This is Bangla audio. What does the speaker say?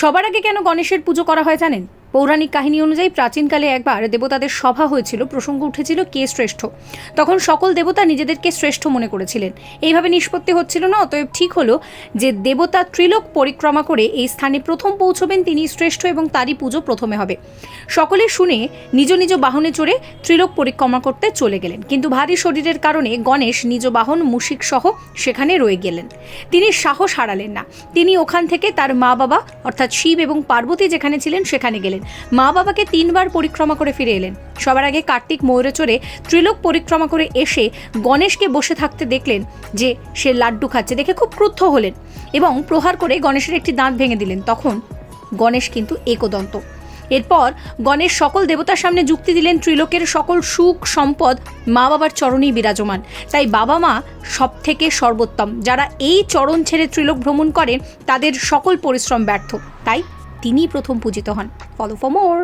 সবার আগে কেন গণেশের পুজো করা হয় জানেন? পৌরাণিক কাহিনী অনুযায়ী প্রাচীনকালে একবার দেবতাদের সভা হয়েছিল, প্রসঙ্গ উঠেছিল কে শ্রেষ্ঠ। তখন সকল দেবতা নিজেদেরকে শ্রেষ্ঠ মনে করেছিলেন। এইভাবে নিষ্পত্তি হচ্ছিল না, অতএব ঠিক হলো যে দেবতা ত্রিলোক পরিক্রমা করে এই স্থানে প্রথম পৌঁছবেন, তিনি শ্রেষ্ঠ এবং তারই পুজো প্রথমে হবে। সকলে শুনে নিজ নিজ বাহনে চড়ে ত্রিলোক পরিক্রমা করতে চলে গেলেন। কিন্তু ভারী শরীরের কারণে গণেশ নিজ বাহন মুশিক সহ সেখানে রয়ে গেলেন। তিনি সাহস হারালেন না। তিনি ওখান থেকে তার মা বাবা অর্থাৎ শিব এবং পার্বতী যেখানে ছিলেন সেখানে গেলেন। মা বাবাকে তিনবার পরিক্রমা করে ফিরে এলেন। সবার আগে কার্তিক ময়ূরে চড়ে ত্রিলোক পরিক্রমা করে এসে গণেশকে বসে থাকতে দেখলেন যে সে লাড্ডু খাচ্ছে, দেখে খুব ক্রুদ্ধ হলেন এবং প্রহার করে গণেশের একটি দাঁত ভেঙে দিলেন। তখন গণেশ কিন্তু একদন্ত। এরপর গণেশ সকল দেবতার সামনে যুক্তি দিলেন, ত্রিলোকের সকল সুখ, সম্পদ মা বাবার চরণেই বিরাজমান। তাই বাবা মা সব থেকে সর্বোত্তম। যারা এই চরণ ছেড়ে ত্রিলোক ভ্রমণ করেন, তাদের সকল পরিশ্রম ব্যর্থ। তাই তিনিই প্রথম পূজিত হন। Follow for more